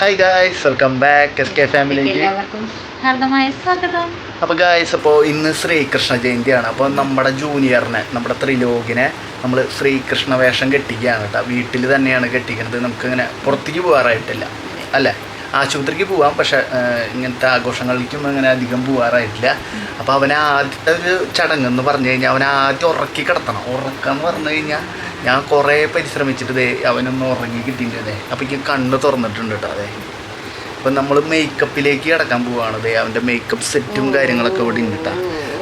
Hi guys welcome back S K ഫാമിലിക്ക് ഹാർദമായ സ്വാഗതം. അപ്പോൾ ഗായ്സ് അപ്പോൾ ഇന്ന് ശ്രീകൃഷ്ണ ജയന്തിയാണ്. അപ്പോൾ നമ്മുടെ ജൂനിയറിനെ നമ്മുടെ ത്രിലോകിനെ നമ്മൾ ശ്രീകൃഷ്ണ വേഷം കെട്ടിക്കുകയാണ് കേട്ടോ. വീട്ടിൽ തന്നെയാണ് കെട്ടിക്കുന്നത്. നമുക്കിങ്ങനെ പുറത്തേക്ക് പോകാറായിട്ടില്ല. അല്ലേ? ആശുപത്രിക്ക് പോവാം. പക്ഷേ ഇങ്ങനത്തെ ആഘോഷങ്ങളിലേക്കും അങ്ങനെ അധികം പോകാറായിട്ടില്ല അപ്പോൾ അവനെ ആദ്യത്തെ ഒരു ചടങ്ങ് എന്ന് പറഞ്ഞു കഴിഞ്ഞാൽ അവനെ ആദ്യം ഉറക്കി കിടത്തണം. ഉറക്കാന്ന് പറഞ്ഞു കഴിഞ്ഞാൽ ഞാൻ കുറേ പരിശ്രമിച്ചിട്ട് ദേ അവനൊന്ന് ഉറങ്ങി കിട്ടിയിട്ടുണ്ട് അപ്പോൾ എനിക്ക് കണ്ണ് തുറന്നിട്ടുണ്ട് കേട്ടോ അതെ അപ്പം നമ്മൾ മേക്കപ്പിലേക്ക് കിടക്കാൻ പോവുകയാണ് അതെ അവന്റെ മേക്കപ്പ് സെറ്റും കാര്യങ്ങളൊക്കെ ഇവിടെ ഉണ്ട്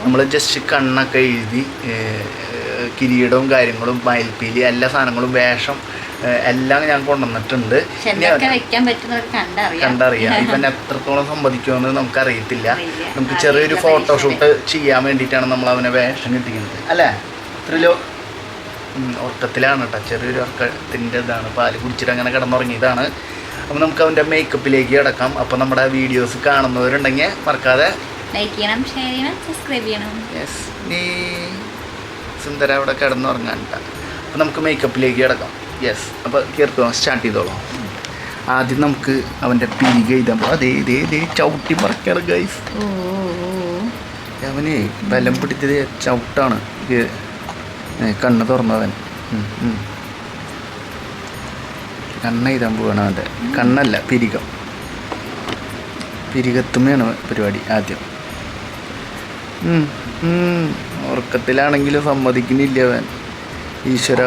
നമ്മൾ ജസ്റ്റ് കണ്ണൊക്കെ എഴുതി കിരീടവും കാര്യങ്ങളും മയിൽപ്പീലി എല്ലാ സാധനങ്ങളും വേഷം എല്ലാം ഞാൻ കൊണ്ടുവന്നിട്ടുണ്ട്. കണ്ടറിയാം. ഇപ്പം ഇവൻ എത്രത്തോളം സമ്മതിക്കുമെന്ന് നമുക്കറിയത്തില്ല. അറിയത്തില്ല നമുക്ക് ചെറിയൊരു ഫോട്ടോഷൂട്ട് ചെയ്യാൻ വേണ്ടിയിട്ടാണ് നമ്മൾ അവനെ വേഷം കിട്ടിക്കുന്നത്. അല്ലേ? ത്രിലോ ഉറക്കത്തിലാണ് കേട്ടോ. ചെറിയൊരു ഉറക്കത്തിന്റെ ഇതാണ് പാൽ കുടിച്ചിട്ട് അങ്ങനെ കിടന്നുറങ്ങിയതാണ്. അപ്പോൾ നമുക്ക് അവന്റെ മേക്കപ്പിലേക്ക് കിടക്കാം. അപ്പോൾ നമ്മുടെ വീഡിയോസ് കാണുന്നവരുണ്ടെങ്കിൽ മറക്കാതെ ലൈക്ക് ചെയ്യണം ഷെയർ ചെയ്യണം സബ്സ്ക്രൈബ് ചെയ്യണം. യെസ് നീ സുന്ദര അവിടെ കിടന്നുറങ്ങാൻ അപ്പോൾ നമുക്ക് മേക്കപ്പിലേക്ക് കിടക്കാം. യെസ് അപ്പോൾ കീർത്തോ സ്റ്റാർട്ട് ചെയ്തോളാം. ആദ്യം നമുക്ക് അവന്റെ പീക എഴുതാൻ പോകാം അതേ ഇതേ ഇതേ ചവിട്ടി മറക്കാറ് ഗൈസ് അവനെ ബലം പിടിച്ചത് ചവിട്ടാണ്. കണ്ണ് തുറന്നവൻ. കണ്ണ എഴുതാൻ പോവാണ് അവന്റെ. കണ്ണല്ല പിരികം. പിരികത്തുമ്മയാണ് പരിപാടി ആദ്യം. ഉറക്കത്തിലാണെങ്കിലും സമ്മതിക്കുന്നില്ല അവൻ. ഈശ്വര.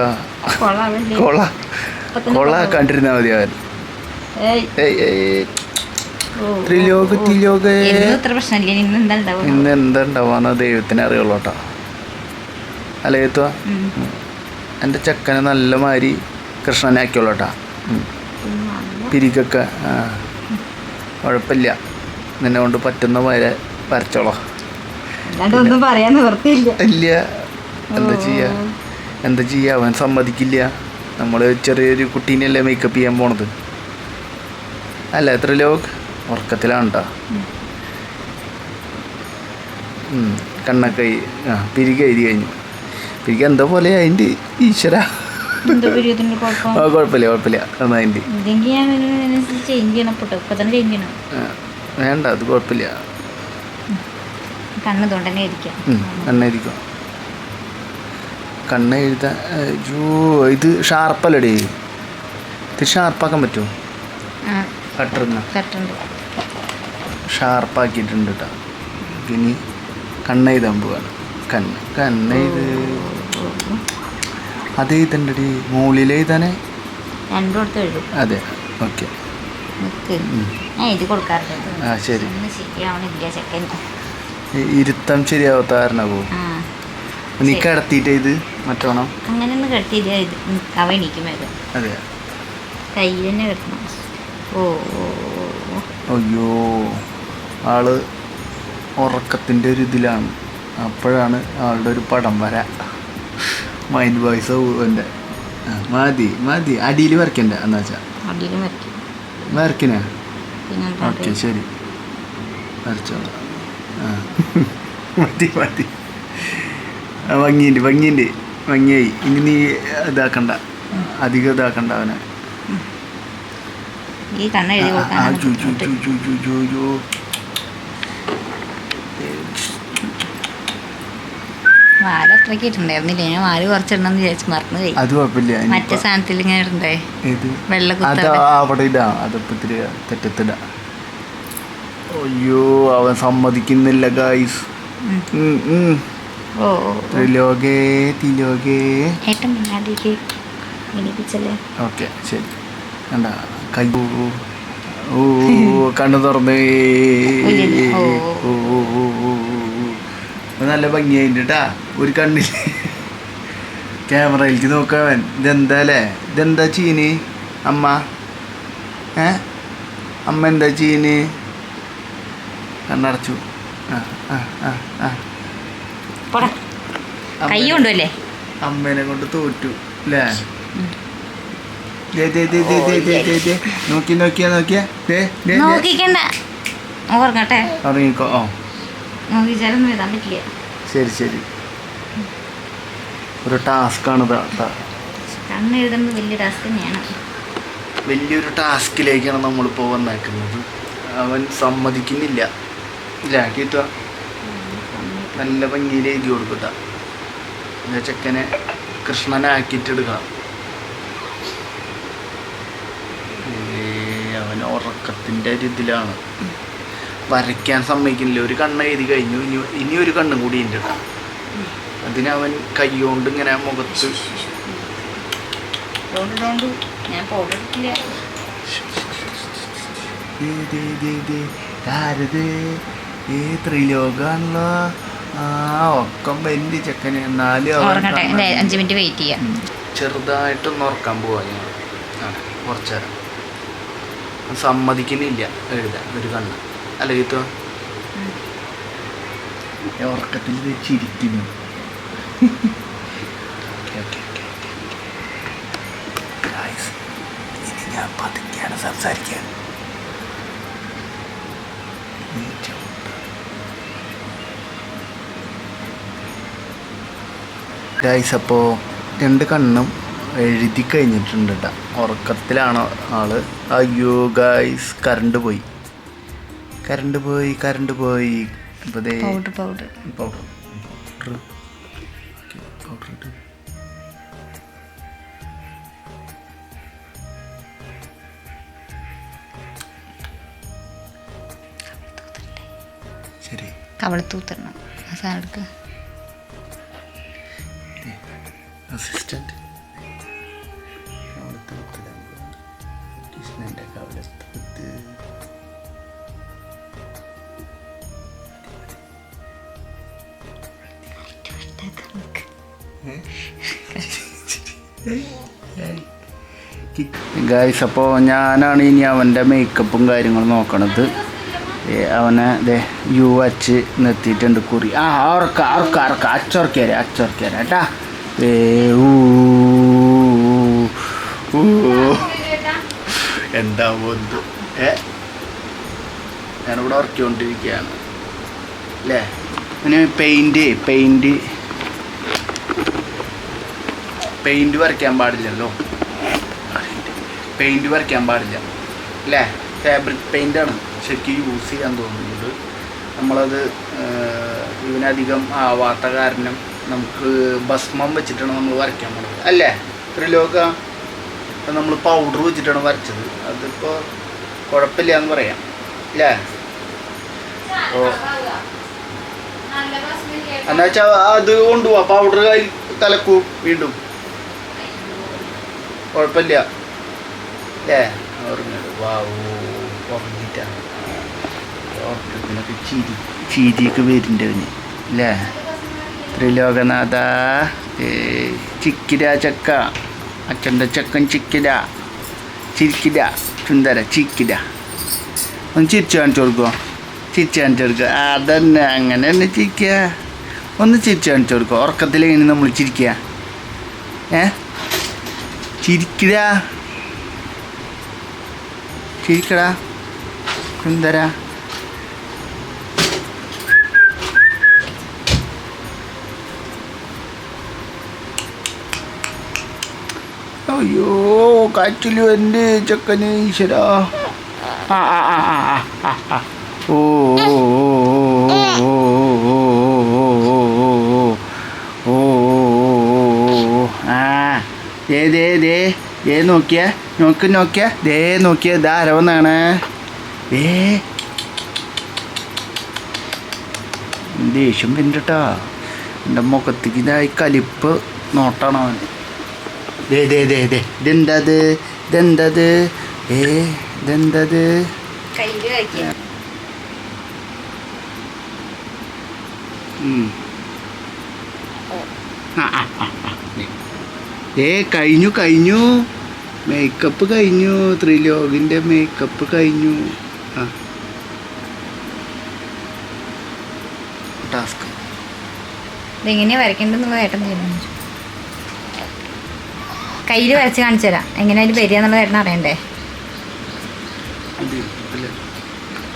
കൊള. കൊള കണ്ടിരുന്നാ കണ്ടിരുന്നാൽ മതി അവൻ. ത്രിലോക പ്രശ്നമില്ല. ഇന്ന് എന്താ ഉണ്ടാവാന്ന് ദൈവത്തിന് അറിയുള്ളൂ കേട്ടോ അല്ലേ എന്റെ ചെക്കനെ നല്ല മാതിരി കൃഷ്ണനെ ആക്കിയുള്ളട്ടാ പിരികൊക്കെ ആ. കുഴപ്പമില്ല. നിന്നെ കൊണ്ട് പറ്റുന്ന വരെ വരച്ചോളോ. ഇല്ല. എന്താ ചെയ്യാ? എന്താ ചെയ്യാ? അവൻ സമ്മതിക്കില്ല. നമ്മൾ ചെറിയൊരു കുട്ടീനെയല്ലേ മേക്കപ്പ് ചെയ്യാൻ പോണത്. അല്ല എത്ര ലോക് ഉറക്കത്തിലാണ് കേട്ടോ കണ്ണൊക്കെ ആ പിരിക എഴുതി കഴിഞ്ഞു. പിരിക എന്താ പോലെ അതിന്റെ ഈശ്വര കുഴപ്പമില്ല അതിന്റെ വേണ്ട അത് കുഴപ്പമില്ല. കണ്ണ് തൊണ്ട് തന്നെ ഇരിക്കാം ഉം, കണ്ണെഴുതിക്കോ കണ്ണ് എഴുതാൻ അയ്യോ ഇത് ഷാർപ്പല്ലടേ. ഇത് ഷാർപ്പാക്കാൻ പറ്റുമോ? കട്ടറിന്ന് ഷാർപ്പാക്കിയിട്ടുണ്ട് കേട്ടോ. ഇനി കണ്ണെഴുതാൻ പോവാണ്. കണ്ണ് കണ്ണെഴുത്. അത് എഴുതണ്ടടി മുകളിൽ എഴുതാനേ എഴുതും. അതെ. ഓക്കെ. എഴുതി കൊടുക്കാറുണ്ട്. ആ ശരി. ഒന്നും ശരിയാവണില്ല ചെക്കൻ ഇരുത്തം ശരിയാവാത്ത കാരണമാകോ പോ നീ. കിടത്തിയിട്ട് ഇത് മറ്റോണം അങ്ങനെ ഒന്ന് ഇത് അതെ. കൈ തന്നെ ഓ. അയ്യോ. ആൾ ഉറക്കത്തിന്റെ ഒരു ഇതിലാണ്. അപ്പോഴാണ് ആളുടെ ഒരു പടം വര. മൈൻഡ് വോയിസ് എന്റെ. മതി മതി. അടിയിൽ വരയ്ക്കണ്ട എന്നാ വെച്ചാൽ വരയ്ക്കണേ? ഓക്കെ ശരി. വരച്ചോളാം. മതി മതി. ഭംഗിയുണ്ട് ഭംഗിയുണ്ട്. ഭംഗിയായി. ഇനി നീ ഇതാക്കണ്ട. അധികം ഇതാക്കണ്ട അവനെ. ഈ കണ്ണ എഴുതി കൊടുക്കാൻ ജു, ജു, ജു, ജു, ജു. വാൽ അത്രയ്ക്ക് ഇട്ടുണ്ടായിരുന്നില്ല ഞാൻ വാൽ കുറച്ചിടണമെന്ന് വിചാരിച്ചു മറന്നു പോയി. അത് കുഴപ്പമില്ല. മറ്റേ സാധനത്തിൽ ഇങ്ങനെ ഇടണ്ടേ? വെള്ള അവിടെ ഇടാം. അതിപ്പോ തെറ്റത്തിട അയ്യോ അവൻ സമ്മതിക്കുന്നില്ല ഗായ്സ്. ത്രിലോകേ തിലോകേ. ഓക്കെ ശരി. കണ്ട കൈ ഓ, ഓ ഓ, ഓ. ഓ, ഓ, നല്ല ഭംഗിയായിട്ട് കേട്ടാ ഒരു കണ്ണിൽ ക്യാമറയിലേക്ക് നോക്കാവൻ ഇതെന്താ അല്ലേ? ഇതെന്താ ചീനി? അമ്മ. ഏ? അമ്മ എന്താ ചീനി? കണ്ണടച്ചു. അമ്മേനെ കൊണ്ട് തോറ്റു. അല്ലേ. നോക്കി നോക്കിയാ നോക്കിയാ. ദേ, ദേ, ദേ. എഴുതാൻ പറ്റില്ല. ശരി ശരി. ഒരു ടാസ്ക്കാണ് കണ്ണ് എഴുതുന്നത് വലിയ ടാസ്ക് തന്നെയാണ്. വലിയൊരു ടാസ്കിലേക്കാണ് നമ്മളിപ്പോൾ വന്നേക്കുന്നത്. അവൻ സമ്മതിക്കുന്നില്ല. ഇല്ല നല്ല ഭംഗിയിൽ എഴുതി കൊടുക്കുക. ചെക്കനെ കൃഷ്ണനാക്കിയിട്ട് എടുക്കണം ഏയ് അവൻ ഉറക്കത്തിന്റെ ഒരു ഇതിലാണ്. വരയ്ക്കാൻ സമ്മതിക്കുന്നില്ല. ഒരു കണ്ണ് എഴുതി കഴിഞ്ഞു. ഇനി ഇനി ഒരു കണ്ണും കൂടി ഉണ്ട് കേട്ടോ. അതിനവൻ കൈകൊണ്ട് ഇങ്ങനെ മുഖത്ത് ഞാൻ പൗഡർ ഇട്ടില്ല. ദേ, ദേ, ദേ, ദേ. ഇതാരത്? ഏ ത്രിലോകാണല്ലോ. ആ ഒക്കം വലിയ ചെക്കന്. എന്നാലും അഞ്ച് മിനിറ്റ് വെയിറ്റ് ചെയ്യാം. ചെറുതായിട്ടൊന്ന് ഉറക്കാൻ പോവാ ഞാൻ. കുറച്ച് നേരം. സമ്മതിക്കുന്നില്ല. എഴുതാൻ. ഒരു കണ്ണ്. അല്ല ഗീത്തോ ഉറക്കത്തിൽ ചിരിക്കുന്നു. ഞാൻ പതുക്കെയാണ് സംസാരിക്കാൻ. ഗൈസ് അപ്പോൾ രണ്ട് കണ്ണും എഴുതി കഴിഞ്ഞിട്ടുണ്ട് കേട്ടോ ഉറക്കത്തിലാണ് ആൾ. അയ്യോ ഗൈസ് കറണ്ട് പോയി. കറണ്ട് പോയി കറണ്ട് പോയി. അപ്പോൾ ദേ powder powder powder powder powder ഇട്ട്. ശരി. കവളത്തൂത്തരണം ആ സാധനം എടുക്കുക അസിസ്റ്റന്റ് ഗായ്സ് അപ്പോൾ ഞാനാണ് ഇനി അവന്റെ മേക്കപ്പും കാര്യങ്ങളും നോക്കണത്. അവനെ ദേ യു വച്ച് നിർത്തിയിട്ടുണ്ട് കുറി. ആ ഉറക്ക ഉറക്ക ഉറക്ക. അച്ചുറക്കാരെ അച്ചുറക്കാരെ കേട്ടാ? ഏ ഊ. എന്താ ഏ? ഞാനിവിടെ ഉറക്കിക്കൊണ്ടിരിക്കുകയാണ്. അല്ലേ പിന്നെ പെയിന്റ് പെയിന്റ് പെയിന്റ് വരയ്ക്കാൻ പാടില്ലല്ലോ. പെയിന്റ് വരയ്ക്കാൻ പാടില്ല. അല്ലേ ഫാബ്രിക് പെയിന്റാണ് ശരിക്കും യൂസ് ചെയ്യാൻ തോന്നുന്നത്. നമ്മളത് ഇതിനധികം ആവാത്ത കാരണം നമുക്ക് ഭസ്മം വെച്ചിട്ടാണ് നമ്മൾ വരയ്ക്കാൻ പോകുന്നത് അല്ലേ? ത്രിലോക നമ്മൾ പൗഡർ വെച്ചിട്ടാണ് വരച്ചത്. അതിപ്പോൾ കുഴപ്പമില്ല എന്ന് പറയാം. അല്ലേ ഓ എന്നാ വെച്ചാൽ അത് കൊണ്ടുപോവാ. പൗഡർ കയ്യിൽ തലക്കൂ വീണ്ടും. കുഴപ്പമില്ല. ചിരിയൊക്കെ വരുന്നുണ്ട് അവന്. അല്ലേ ത്രിലോകനാഥ. ചിക്കിര ചക്ക. അച്ഛന്റെ ചക്കൻ ചിക്കിര. ചിരിക്കിര. ചുന്തര ചിക്കിര. ഒന്ന് ചിരിച്ചു കാണിച്ചു കൊടുക്കുമോ ചിരിച്ചു കാണിച്ചു കൊടുക്കുക അതന്നെ അങ്ങനെ തന്നെ ചിരിക്കുക. ഒന്ന് ചിരിച്ചു കാണിച്ചു കൊടുക്കുക ഉറക്കത്തിലെങ്ങനെ നമ്മൾ ചിരിക്കുക? ഏ? ചിരിക്കുക ചീക്കടാ കുന്തരാ അയ്യോ കാറ്റിലും എന്റെ ചക്കന് ഈശ്വരാ ആ ആ ആ ആ ആ ഓ ഓ ദേ ദേ ദേ ദേ നോക്കിയ നോക്ക് നോക്കിയ. ദേ നോക്കിയ ദാ അരവന്നാണ്. ഏ ദേഷ്യം പിന്നിട്ടാ എന്റെ മുഖത്തേക്ക് ഇതായി കലിപ്പ് നോട്ടാണ് അവൻ ദേ ദേ ദേ ദേ. ഇതെന്തത് ഇതെന്തത് ഏ ഇതെന്തത് ആ, ആ. ഏ കഴിഞ്ഞു കഴിഞ്ഞു. മേക്കപ്പ് കഴിഞ്ഞു ത്രിലോകിന്റെ മേക്കപ്പ് കഴിഞ്ഞു. ആ. ടാസ്ക് ഇതെങ്ങനെയാണ് വരയ്ക്കേണ്ടതെന്നുള്ള ഏട്ടൻ തീരുമാനിച്ചു. കയ്യിൽ വരച്ച് കാണിച്ചു തരാം. എങ്ങനെയാലും വരിക എന്നുള്ളത് ഏട്ടൻ അറിയണ്ടേ?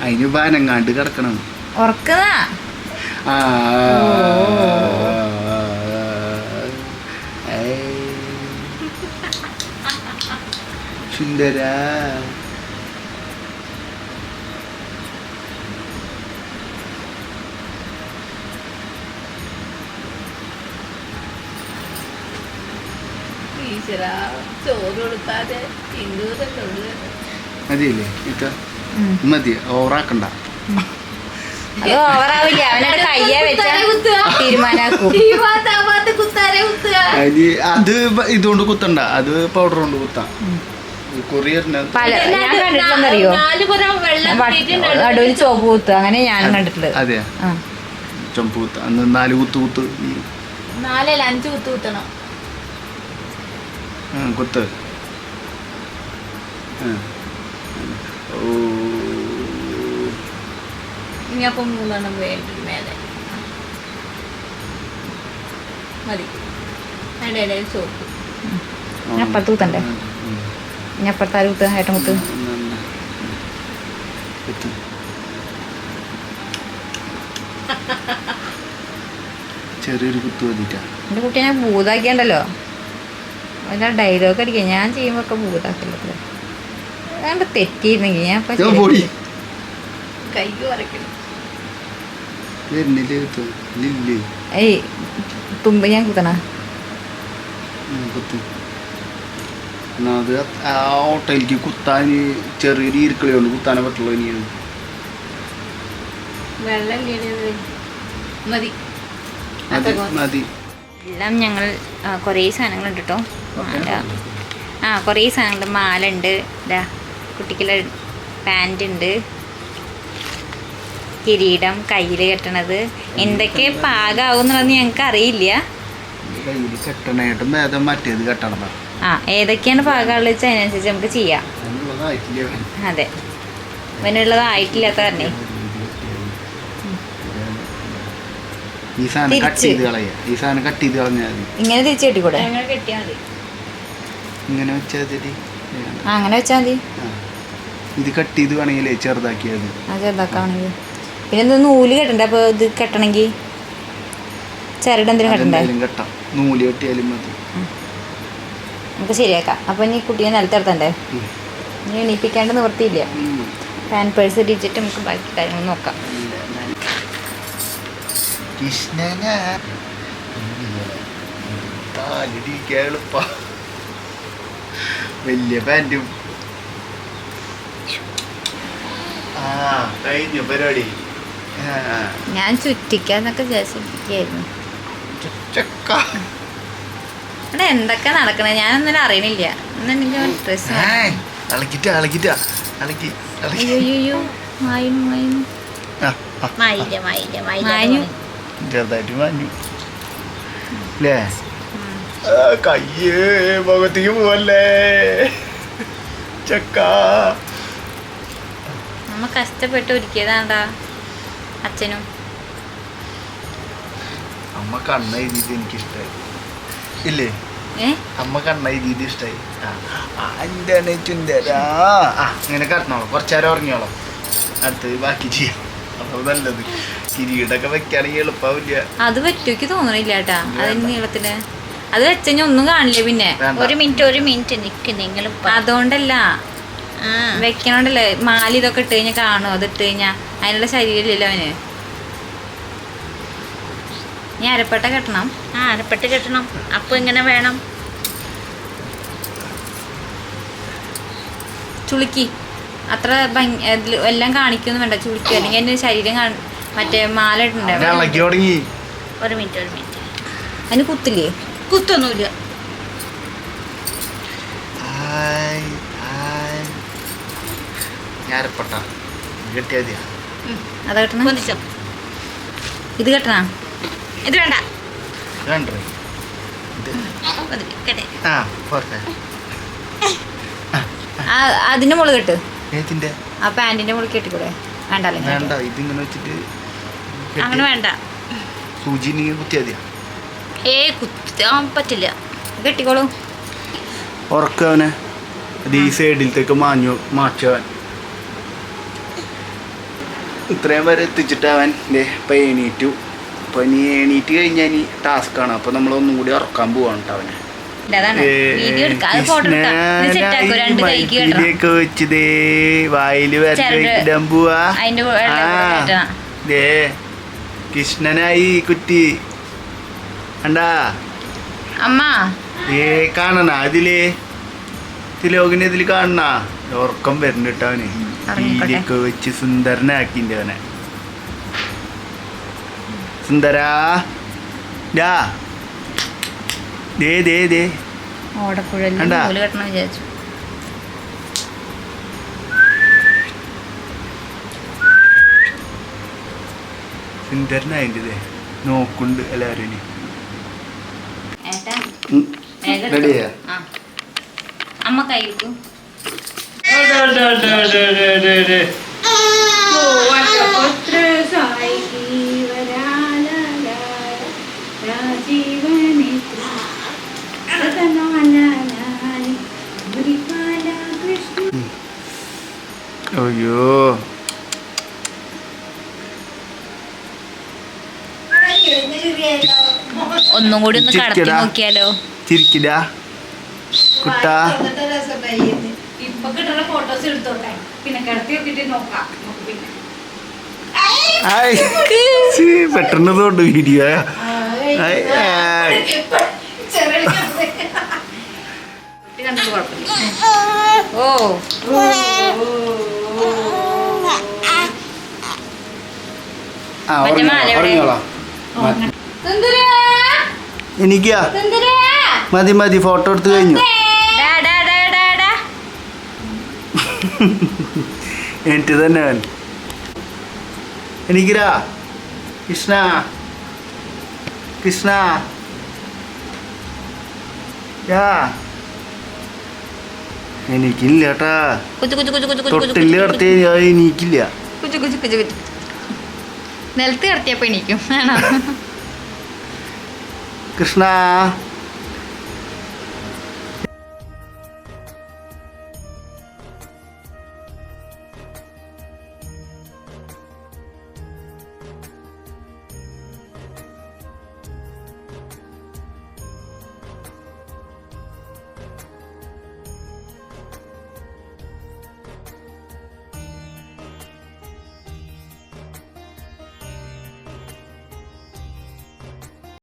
അതിന് ബാനങ്ങാണ്ട് കിടക്കണം. ഉറക്കുന്നതാ ആ. സുന്ദര. മതിയല്ലേ ഇക്ക മതി ഓവറാക്കണ്ട. അത് ഓവറാവില്ല അവനോട് കയ്യെ വെച്ച തീരുമാനാക്കും. അത് ഇതുകൊണ്ട് കുത്തണ്ട അത് പൗഡർ കൊണ്ട് കുത്താം. ഞാൻ കണ്ടിട്ടുണ്ടെന്നറിയോ നടുവിൽ ചോപ്പ് കുത്തുക അങ്ങനെ ഞാൻ കണ്ടിട്ടുള്ളത് അതെ കുത്ത. അന്ന് നാല് കുത്ത് കുത്ത് നാലല്ല അഞ്ച് കുത്ത് കുത്തണം. കുത്ത്. ഇനി അപ്പം മൂന്നെണ്ണം വേണ്ടി മേലെ. മതി. അതിന്റെ അപ്പം ചോപ്പ് ഞാൻ അപ്പുറത്ത് ആര് കുത്തുക ഏട്ടൻ കുത്ത് ചെറിയൊരു കുത്ത് എന്റെ കുട്ടിയെ ഞാൻ ഭൂതാക്കിയണ്ടല്ലോ. അല്ല ഡയലോഗ് അടിക്കുക. ഞാൻ ചെയ്യുമ്പോൾ ഒക്കെ ഭൂതാക്കില്ല. അതുകൊണ്ട് തെറ്റിയിരുന്നെങ്കിൽ ഞാൻ ഏയ് തുമ്പ ഞാൻ കുത്തണ? ഉം, കുത്ത്. അത് ആ ഓട്ടയിലേക്ക് കുത്താൻ ചെറിയ ഈർക്കളി കൊണ്ട് കുത്താനേ പറ്റുള്ളൂ ഇനി. മതി. മതി. മതി എല്ലാം ഞങ്ങൾ കുറേ സാധനങ്ങളുണ്ട് കേട്ടോ മാല. ആ കുറേ സാധനങ്ങളുണ്ട്. മാല ഉണ്ട് ഇതാ കുട്ടിക്കുള്ള പാന്റ് ഉണ്ട് കിരീടം കയ്യിൽ കെട്ടണത്. എന്തൊക്കെ പാകാവും എന്നുള്ളത് ഞങ്ങൾക്ക് അറിയില്ല. കയ്യിൽ കെട്ടണേട്ടും ഭേദം മറ്റേത് കെട്ടണതാ. ആ ഏതൊക്കെയാണ് പാകമുള്ളത് വെച്ചാൽ അതിനനുസരിച്ച് നമുക്ക് ചെയ്യാം. അതെ. അവനുള്ളതായിട്ടില്ലാത്ത കാരണേ. ഈ സാധനം കട്ട് ചെയ്ത് കളയുക ഈ സാധനം കട്ട് ചെയ്ത് കളഞ്ഞാൽ മതി. ഇങ്ങനെ തിരിച്ചു കെട്ടിക്കൂടെ? ഇങ്ങനെ വെച്ചാൽ അങ്ങനെ വെച്ചാൽ മതി. ഇത് കട്ട് ചെയ്ത് വേണമെങ്കിൽ ചെറുതാക്കിയാൽ മതി. ആ ചെറുതാക്കാണെങ്കിൽ പിന്നെ എന്താ നൂൽ കെട്ടണ്ടേ? അപ്പോൾ ഇത് കെട്ടണമെങ്കിൽ? ചരട് എന്തെങ്കിലും കെട്ടണ്ടേ? കെട്ടാം. നൂൽ കെട്ടിയാലും മതി. നമുക്ക് ശരിയാക്കാം. അപ്പോൾ ഇനി കുട്ടിയെ നിലത്തിറത്തണ്ടേ. ഇനി എണീപ്പിക്കാണ്ട് നിവർത്തിയില്ല. പേഴ്സ് ഇടിച്ചിട്ട് നമുക്ക് ബാക്കി കാര്യങ്ങൾ നോക്കാം. കൃഷ്ണന. വലിയ പാന്റും കഴിഞ്ഞു പരിപാടി. ഞാൻ ചുറ്റിക്കാന്നൊക്കെ ചുറ്റിക്കായിരുന്നു ചക്ക ഇവിടെ എന്തൊക്കെ നടക്കണേ? ഞാനൊന്നും അറിയണില്ല. അയ്യോ മായില്ല മായില്ല ചെറുതായിട്ട് മാഞ്ഞു. അല്ലേ കയ്യേ മുഖത്തേക്ക് പോവല്ലേ? ചക്ക. നമ്മ കഷ്ടപ്പെട്ട് ഒരുക്കിയതാണ്ടാ അച്ഛനും. അമ്മ കണ്ണ എനിക്കിഷ്ടായി. ഇല്ലേ? അമ്മ കണ്ണ എഴുതിയത് ഇഷ്ടമായി എന്താണ് ചുന്തരാ ആ ഇങ്ങനെ കറന്നോളാം കുറച്ചേരം ഉറങ്ങിയോളാം. അടുത്തത് ബാക്കി ചെയ്യാം. അപ്പോൾ നല്ലത്. കിരീടൊക്കെ വെക്കാണെങ്കിൽ എളുപ്പമാവില്ല അത് പറ്റൂക്ക് തോന്നണില്ല കേട്ടാ. അതിന് നീളത്തിന് അത് വെച്ചാൽ ഒന്നും കാണില്ല പിന്നെ. ഒരു മിനിറ്റ് ഒരു മിനിറ്റ്. നിക്ക് നിങ്ങൾ അതുകൊണ്ടല്ല. വെക്കണോണ്ടല്ലേ? മാല ഇതൊക്കെ ഇട്ട് കഴിഞ്ഞാൽ കാണും. അത് ഇട്ട് കഴിഞ്ഞാൽ അതിനുള്ള ശരീരമില്ലല്ലോ അവന്. ഞാൻ അരപ്പട്ട കെട്ടണം. ആ അരപ്പെട്ട് കെട്ടണം. അപ്പോൾ ഇങ്ങനെ വേണം? ചുളുക്കി. അത്ര എല്ലാം കാണിക്കൊന്നും വേണ്ട. ചുളുക്കി. അല്ലെങ്കിൽ എന്റെ ശരീരം കാണും മറ്റേ മാല ഇട്ടുണ്ടാവും ഒരു മിനിറ്റ് ഒരു മിനിറ്റ്. അതിന് കുത്തില്ലേ? കുത്തൊന്നുമില്ല. ഹായ് ഹായ് ഞാരപ്പെട്ട കെട്ടിയാ മതിയാ? അതാ കെട്ടണം. പൊന്നിച്ചോ ഇത് കെട്ടണം? ഇത് വേണ്ട. അതിന്റെ മുകളിൽ കെട്ട്. ആ പാന്റിന്റെ മുകളിൽ കെട്ടിക്കൂടെ? വേണ്ടല്ലേ വേണ്ട ഇതിങ്ങനെ വെച്ചിട്ട് അങ്ങനെ വേണ്ട. സൂചി കുത്തിയാ ഏ കുത്താൻ പറ്റില്ല. കെട്ടിക്കോളൂ. ഉറക്കവനെ ഈ സൈഡിലത്തേക്ക് മാഞ്ഞു മാറ്റവൻ. ഇത്രയും വരെ എത്തിച്ചിട്ട് അവൻ ദേ ഇപ്പം എണീറ്റു അപ്പം ഇനി എണീറ്റ് കഴിഞ്ഞാൽ ഇനി ടാസ്ക്കാണ് അപ്പോൾ നമ്മൾ ഒന്നും കൂടി ഉറക്കാൻ പോവാണ് കേട്ടോ അവനെ. മൈക്കിലേക്ക് വെച്ചതേ വായിൽ പോവാ. ദേ കൃഷ്ണനായി കുറ്റി കണ്ടാ? അമ്മ. ഏ കാണണ? അതിൽ തിലോകിനെ ഇതിൽ കാണണ? ഉറക്കം വരണ്ടിട്ടവന് അവന്. വീലൊക്കെ വെച്ച് സുന്ദരനാക്കിന്റെ അവനെ. സുന്ദരാ. ഡാ. ദേ ദേ ദേ. ഓടക്കുഴലിൽ കണ്ടാ? നൂൽ കെട്ടണം വിചാരിച്ചു. സുന്ദരനായിണ്ട് ദേ നോക്കുണ്ട് എല്ലാവരും. റെഡിയാ? അമ്മ കയ്യിരിക്കും അയ്യോ. ഒന്നും കൂടി ഒന്ന് കടത്തി നോക്കിയാലോ? ചിരിക്കിടാ കുട്ടാ. ഇപ്പൊ കിട്ടുന്ന ഫോട്ടോസ് എടുത്തോട്ടെ പിന്നെ കിടത്തി നോക്കിട്ട് നോക്കാം പെട്ടെന്ന് തോണ്ട് വീഡിയോ ഓ. എനിക്കാ? മതി മതി ഫോട്ടോ എടുത്ത് കഴിഞ്ഞു. ഡാ, ഡാ, ഡാ, ഡാ, ഡാ. എനിക്ക് തന്നെ എനിക്കിരാ. കൃഷ്ണ. കൃഷ്ണ. യാ. എനിക്കില്ല കേട്ടാ കുച്ചു കുച്ചു കുച്ചു കുച്ചു കുച്ചു കുച്ചു തൊട്ടിൽ കിടത്തി എനിക്കില്ല. നിലത്ത് കിടത്തിയപ്പോ എണീക്കും. ആണോ കൃഷ്ണ.